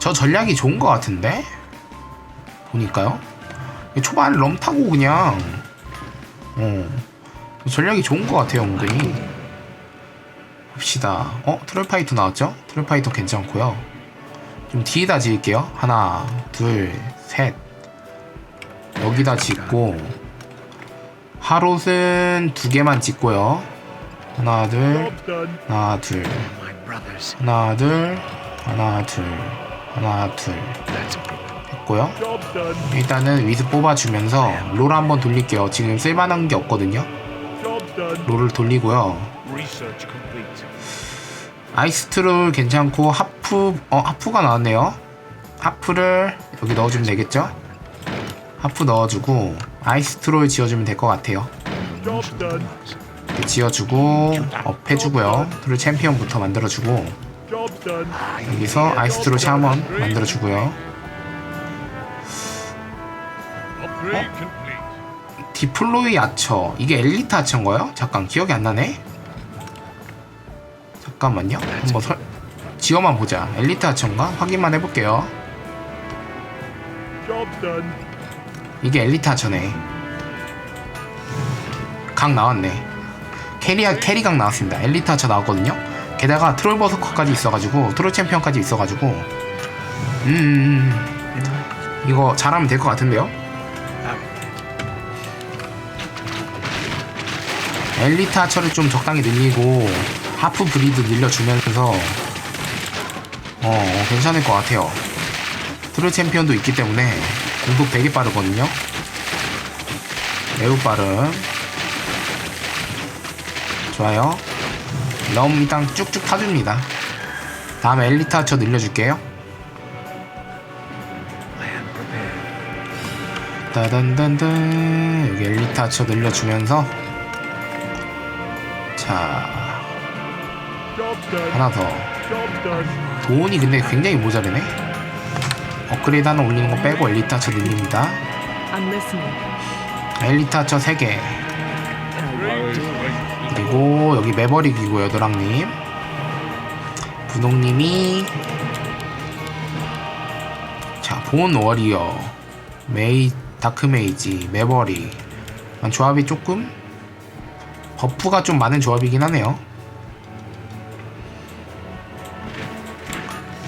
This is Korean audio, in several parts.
저 전략이 좋은 것 같은데? 보니까요. 초반에 럼 타고 그냥 어 전략이 좋은 것 같아요 은근히 봅시다 어? 트롤파이터 나왔죠? 트롤파이터 괜찮고요 좀 뒤에다 지을게요 하나 둘 셋 여기다 짓고 하롯은 두 개만 짓고요 하나 둘. 하나 둘. 하나 둘 하나 둘 하나 둘 했고요. 일단은 위스 뽑아주면서 롤 한번 돌릴게요 지금 쓸만한 게 없거든요. 롤을 돌리고요. 아이스트롤 괜찮고 하프 어 하프가 나왔네요 하프를 여기 넣어주면 되겠죠 하프 넣어주고 아이스트롤 지어주면 될 것 같아요 지어주고 업 해주고요 트롤 챔피언부터 만들어주고. 여기서 아이스트롤 샤먼 만들어주고요. complete. 디플로이 아처. 이게 엘리트 아처인가요? 잠깐 기억이 안 나네. 잠깐만요. 한번 설 지어만 보자. 엘리트 아처인가? 확인만 해볼게요. 이게 엘리트 아처네. 각 나왔네. 캐리 캐리각 나왔습니다. 엘리트 아처 나왔거든요 게다가 트롤 버서커까지 있어가지고 트롤 챔피언까지 있어가지고. 음. 이거 잘하면 될 것 같은데요? 엘리트 하처를 좀 적당히 늘리고 하프 브리드 늘려주면서 어 괜찮을 것 같아요. 트롤 챔피언도 있기 때문에 공속 되게 빠르거든요? 매우 빠른. 좋아요 럼 일단 쭉쭉 타줍니다 다음에 엘리트 하처 늘려줄게요. 따단단단 여기 엘리트 하처 늘려주면서 자. 하나 더. 돈이 근데 굉장히 모자르네 업그레이드 하나 올리는 거 빼고 엘리트 하처 늘립니다. 엘리트 하처 3개 Upgrade complete. 그리고 여기 매버릭이고요 노랑님. 분홍님이 자 본 워리어 메이 다크메이지 매버릭 아, 조합이 조금 버프가 좀 많은 조합이긴 하네요.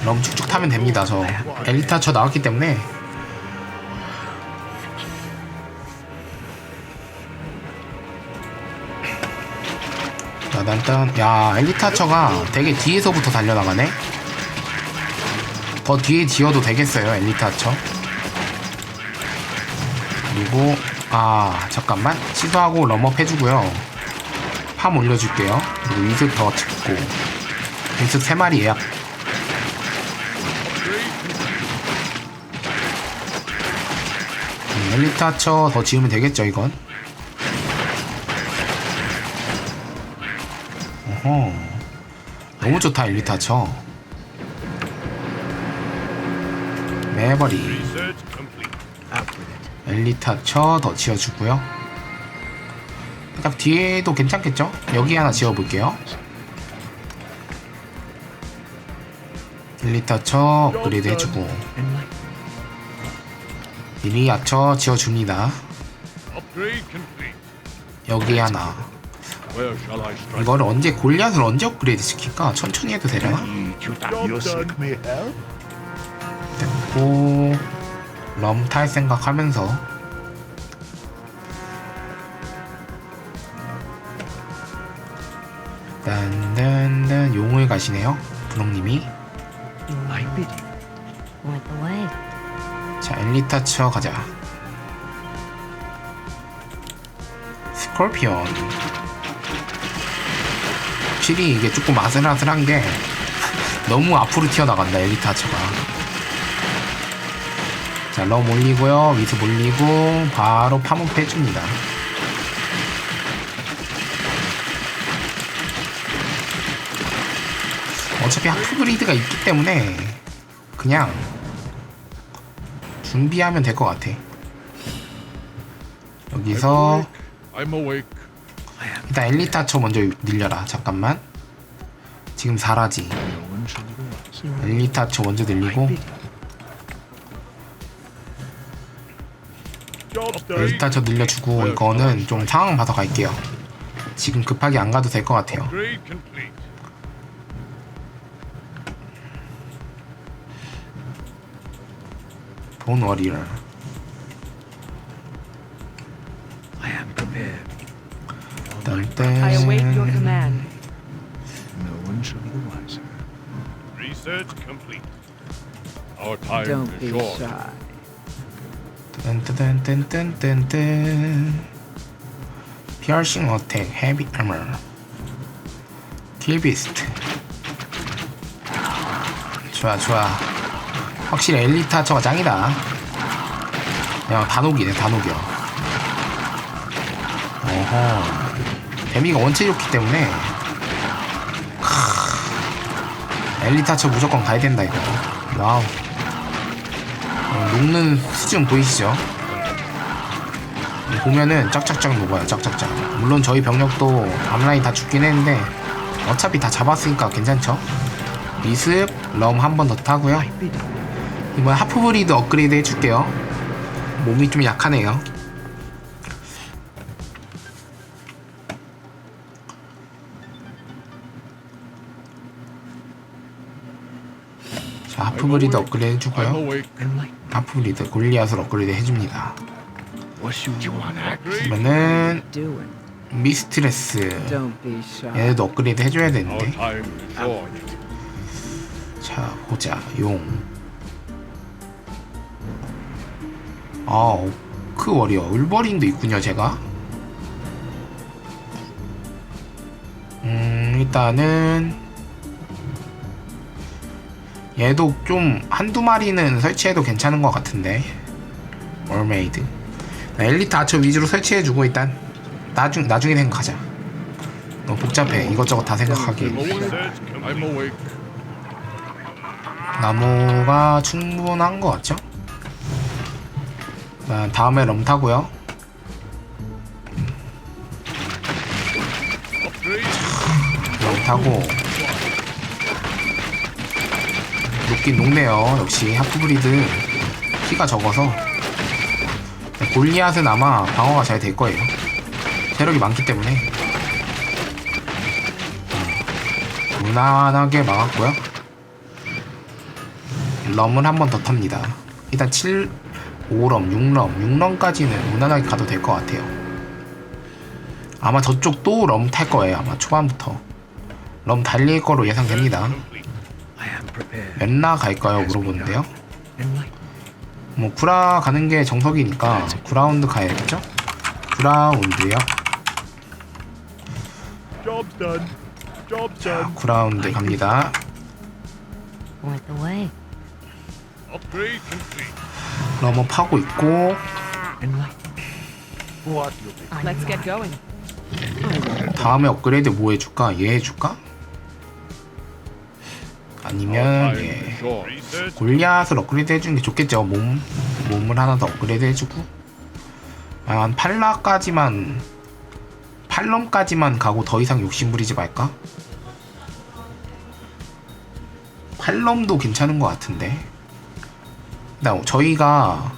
럼 쭉쭉 타면 됩니다 저. 엘리트 하처 나왔기 때문에 따단딴. 야 엘리트 하처가 되게 뒤에서부터 달려나가네. 더 뒤에 지어도 되겠어요 엘리트 하처? 그리고 아 잠깐만. 취소하고 럼업 해주고요. 팜 올려줄게요. 그리고 위습 더 찍고. 위습 3마리 예약. 음, 엘리트 하처 더 지으면 되겠죠 이건 어허 너무 좋다 엘리트 하처 매버리 Research complete. Out with it. 엘리트 하처 더 지어주고요 딱 뒤에도 괜찮겠죠? 여기 하나 지어볼게요 엘리트 하처 업그레이드 해주고 하처 지어줍니다. 여기 하나 Where shall I strike? 이거를 언제 골리앗을 언제 업그레이드 시킬까? 천천히 해도 되려나? Help. 됐고 럼 탈 생각하면서 딴딴딴 용을 가시네요 분홍님이 I bid you. Point the way. 자 엘리타처 가자 스콜피온 확실히 이게 조금 아슬아슬한 게 너무 앞으로 튀어나간다 엘리타처가 자럼 올리고요 위스 올리고 바로 파묻 해줍니다 어차피 하프 그리드가 있기 때문에 그냥 준비하면 될 것 같아. 여기서 I'm awake. 일단 엘리타 초 먼저 늘려라. 잠깐만. 지금 4라지. 엘리타 초 먼저 늘리고. 엘리타 초 늘려주고 이거는 좀 상황 봐서 갈게요. 지금 급하게 안 가도 될 것 같아요. 본 어리라 I am prepared. I await your command. No one shall be the wiser. Research complete. Our time Don't is be short. shy. 딴딴딴딴딴딴 피어싱 어택 헤비 아머 킬비스트 좋아 좋아 확실히 엘리트 하처가 짱이다 야 단옥이네 단옥이야 어허 데미가 원체 좋기 때문에. 크, 엘리트 하처 무조건 가야 된다 이거. 와우. 어, 녹는 수준 보이시죠? 보면은 짝짝짝 녹아요 짝짝짝. 물론 저희 병력도 앞라인 다 죽긴 했는데 어차피 다 잡았으니까 괜찮죠? 미습 럼 한 번 더 타고요. I bid you. 이번 하프브리드 업그레이드 해줄게요. 몸이 좀 약하네요 자 하프 브리드 업그레이드 I'm 해주고요. Enlighten. 하프 브리드 골리앗을 업그레이드 해줍니다. 그러면은. 미스트레스. 얘네도 업그레이드 해줘야 되는데. 자 보자 용 아, 오크 워리어 울버린도 있군요 제가 음 일단은 얘도 좀 한두 마리는 설치해도 괜찮은 것 같은데 월메이드 엘리트 아처 위주로 설치해주고 일단 나중, 나중에 생각하자 너무 복잡해 이것저것 다 생각하기. 나무가 충분한 것 같죠? 자, 다음에 럼 타고요. 럼 타고 녹긴 녹네요. 역시 하프브리드 키가 적어서 골리앗은 아마 방어가 잘 될 거예요. 체력이 많기 때문에 음, 무난하게 막았고요. 럼은 한 번 더 탑니다. 일단 7, 5럼, 6럼, 6럼까지는 무난하게 가도 될 것 같아요. 아마 저쪽 또럼탈 거예요. 아마 초반부터. 럼 달릴 거로 예상됩니다. 몇나 갈까요? 물어보는데요. 뭐 구라 가는 게 정석이니까 구라운드 가야겠죠? 구라운드요. Job's done. Job's 자. 구라운드 갑니다. Want the way? Upgrade complete. 러머 파고 있고. 다음에 업그레이드 뭐 해줄까? 얘 해줄까? 아니면 short. Research. 골리앗을 업그레이드 해주는 게 좋겠죠. 몸 몸을 하나 더 업그레이드 해주고 아, 한 팔라까지만 팔럼까지만 가고 더 이상 욕심 부리지 말까? 팔럼도 괜찮은 것 같은데. 나 저희가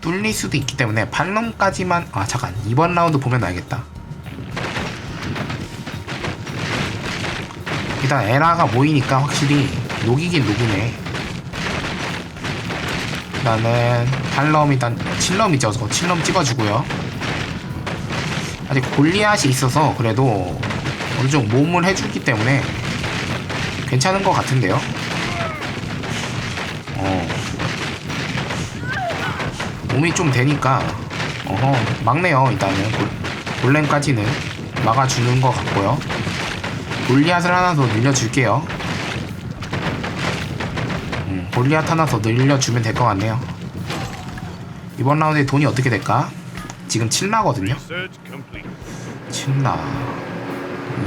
뚫릴 수도 있기 때문에 팔럼까지만 아 잠깐 이번 라운드 보면 알겠다. 일단 에라가 모이니까 확실히 녹이긴 녹이네. 나는 8럼 일단 7럼이죠. 저 7럼 찍어주고요. 아직 골리앗이 있어서 그래도 어느 정도 몸을 해주기 때문에 괜찮은 것 같은데요. 어. 몸이 좀 되니까 어허 막네요 일단은 골, 골렘까지는 막아주는 것 같고요. 골리앗을 하나 더 늘려줄게요. 음, 골리앗 하나 더 늘려주면 될 것 같네요. 이번 라운드에 돈이 어떻게 될까? 지금 7나거든요. Research complete. 7나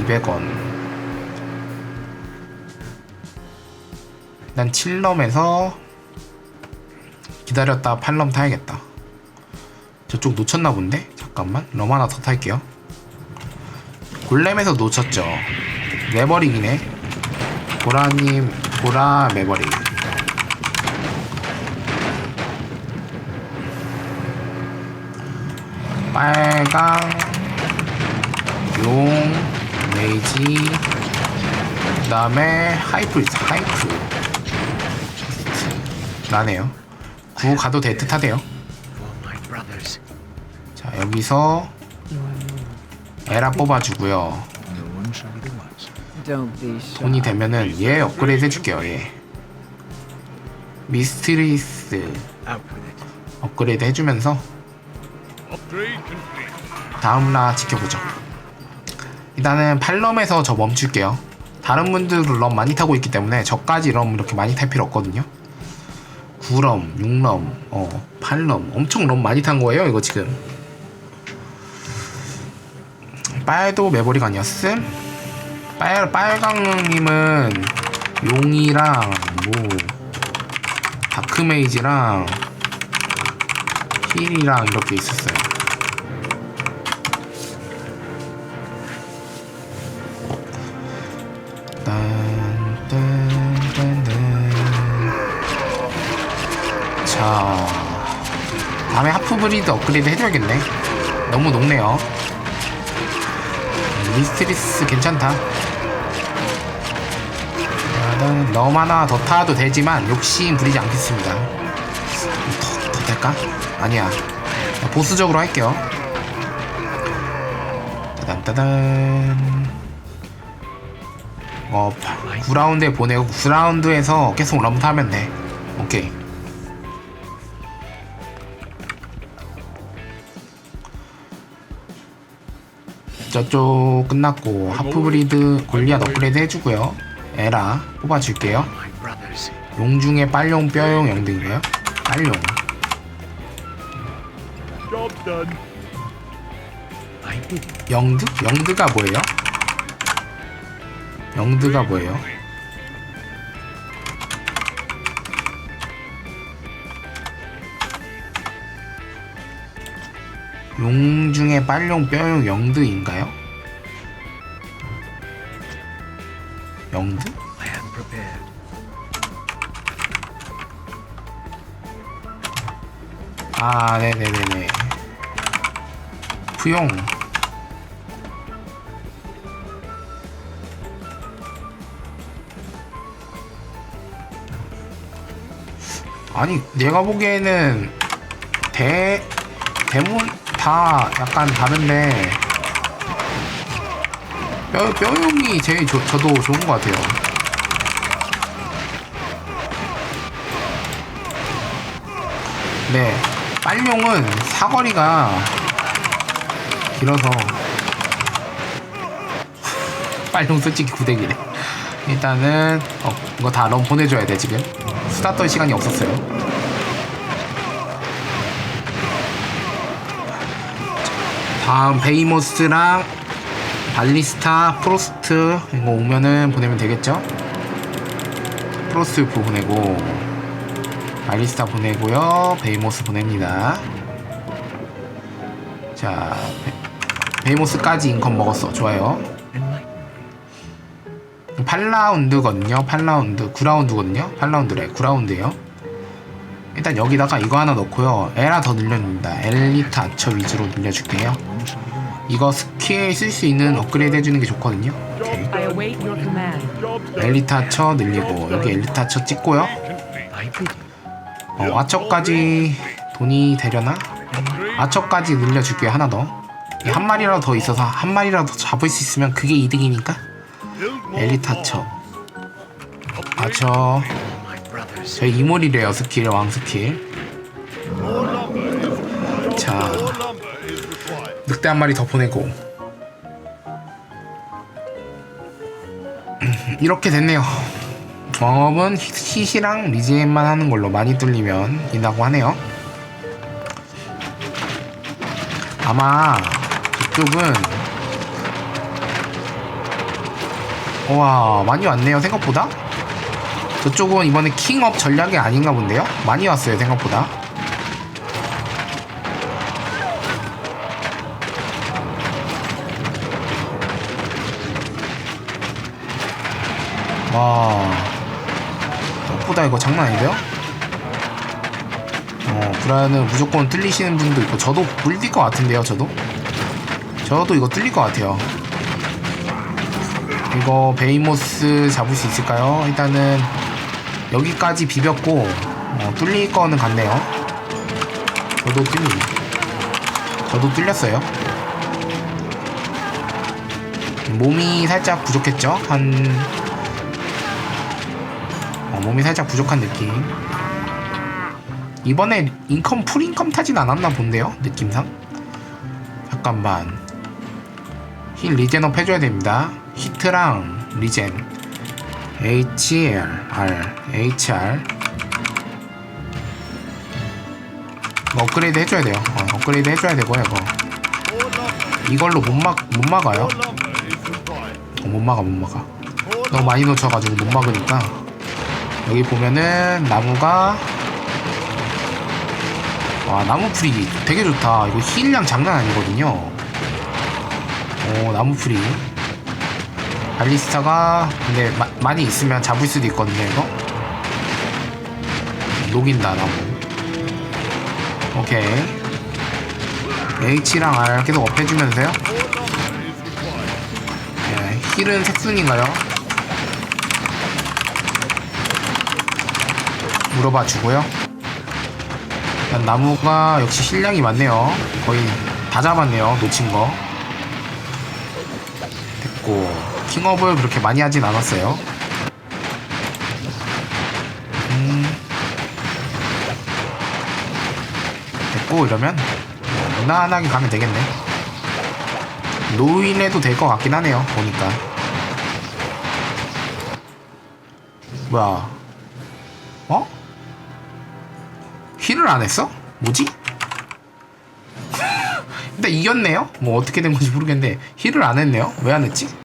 200원. 일단 7럼에서 기다렸다 8럼 타야겠다. 저쪽 놓쳤나 본데? 잠깐만 럼 하나 더 탈게요. 골렘에서 놓쳤죠. 매버릭이네. 보라님 보라 매버릭. 빨강 용 레이지 그 다음에 하이프 있어 하이프 나네요 구 가도 될 듯하대요. 자 여기서 에라 뽑아주고요 No one shall be the worse. Don't be shy. 돈이 되면은 얘 업그레이드 해줄게요 얘 미스트리스 with it. 업그레이드 해주면서. 다음 라 지켜보죠 일단은 8럼에서 저 멈출게요 다른 분들은 럼 많이 타고 있기 때문에 저까지 럼 이렇게 많이 탈 필요 없거든요 9럼, 6럼, 어, 8럼 엄청 럼 많이 탄 거예요 이거 지금 빨도 매버릭 아니었음? 빨, 빨강님은 용이랑 뭐 다크메이지랑 힐이랑 이렇게 있었어요. 자 다음에 하프 브리드 업그레이드 해줘야겠네. 너무 높네요. 음, 미스트리스 괜찮다 나는 너무 하나 더 타도 되지만 욕심 부리지 않겠습니다. 더, 더 될까? 아니야. 보수적으로 할게요. 따단 따단. 어 9라운드에 보내고 9라운드에서 계속 럼프 하면 돼. 오케이. 저쪽 끝났고 하프브리드 골리앗 업그레이드 해주고요 에라 뽑아줄게요. 용 중에 빨용 뼈용 영등인가요? 빨용. 영드? 영드가 뭐예요? 영드가 뭐예요? 용 중에 빨용 뼈용 영드인가요? 영드? I am prepared. 아 네네네네 부용 아니 내가 보기에는 대 대문 다 약간 다른데 뼈 뼈용이 제일 저, 저도 좋은 것 같아요. 네, 빨용은 사거리가 길어서 빨용 솔직히 구대기래. 일단은 어, 이거 다럼 보내줘야 돼 지금. 수다 떨 시간이 없었어요. 다음 베이모스랑 발리스타 프로스트 이거 오면은 보내면 되겠죠? 프로스트 보내고 발리스타 보내고요. 베이모스 보냅니다. 자 베, 이모스까지 인컴 먹었어. 좋아요. Enlighten me. 8라운드거든요. 8라운드 9라운드거든요. 8라운드래. 9라운드에요. 일단 여기다가 이거 하나 넣고요. 에라 더 늘려줍니다. 엘리트 아처 위주로 늘려줄게요 이거 스킬 쓸 수 있는 업그레이드 해주는 게 좋거든요 오케이. 엘리트 아처 늘리고 여기 엘리트 아처 찍고요. 어, 아처까지 돈이 되려나? 아처까지 늘려줄게요 하나 더. 이한 마리라도 더 있어서 한 마리라도 더 잡을 수 있으면 그게 이득이니까 엘리트 walls. 아처. 저희 이몰이래요 스킬 왕 스킬 자 늑대 한 마리 더 보내고. 음, 이렇게 됐네요. 왕업은 히시랑 리지엠만 하는 걸로 많이 뚫리면 인다고 하네요. 아마 이쪽은 와 많이 왔네요 생각보다. 저쪽은 이번에 킹업 전략이 아닌가 본데요? 많이 왔어요 생각보다 와. 생각보다 이거 장난 아닌데요? 어 브라는 무조건 뚫리시는 분도 있고 저도 물릴 것 같은데요 저도? 저도 이거 뚫릴 것 같아요. 이거 베이모스 잡을 수 있을까요? 일단은 여기까지 비볐고 어, 뚫릴 거는 같네요. 저도 뚫리 저도 뚫렸어요. 몸이 살짝 부족했죠? 한 어, 몸이 살짝 부족한 느낌. 이번에 인컴 풀인컴 타진 않았나 본데요? 느낌상? 잠깐만. 힐 리젠업 해줘야 됩니다. 히트랑 리젠. HR 이거 업그레이드 해줘야 돼요. 어, 업그레이드 해줘야 되고요 이거. 이걸로 못, 막, 못 막아요. 어, 못 막아 못 막아. 너무 많이 놓쳐가지고 못 막으니까 여기 보면은 나무가 와 나무 풀이 되게 좋다. 이거 힐량 장난 아니거든요. 오 나무 풀이. 발리스타가 근데 마- 많이 있으면 잡을 수도 있거든요 이거. 녹인다 나무. 오케이. H랑 R 계속 업해주면서요. 네, 힐은 색순인가요? 물어봐 주고요. 나무가 역시 실량이 많네요. 거의 다 잡았네요. 놓친 거. 됐고 킹업을 그렇게 많이 하진 않았어요. 음. 됐고 이러면 뭐 무난하게 가면 되겠네. 노인해도 될 것 같긴 하네요. 보니까. 뭐야? 어? 힐을 안 했어? 뭐지? 일단 이겼네요? 뭐 어떻게 된 건지 모르겠는데 힐을 안 했네요? 왜 안 했지?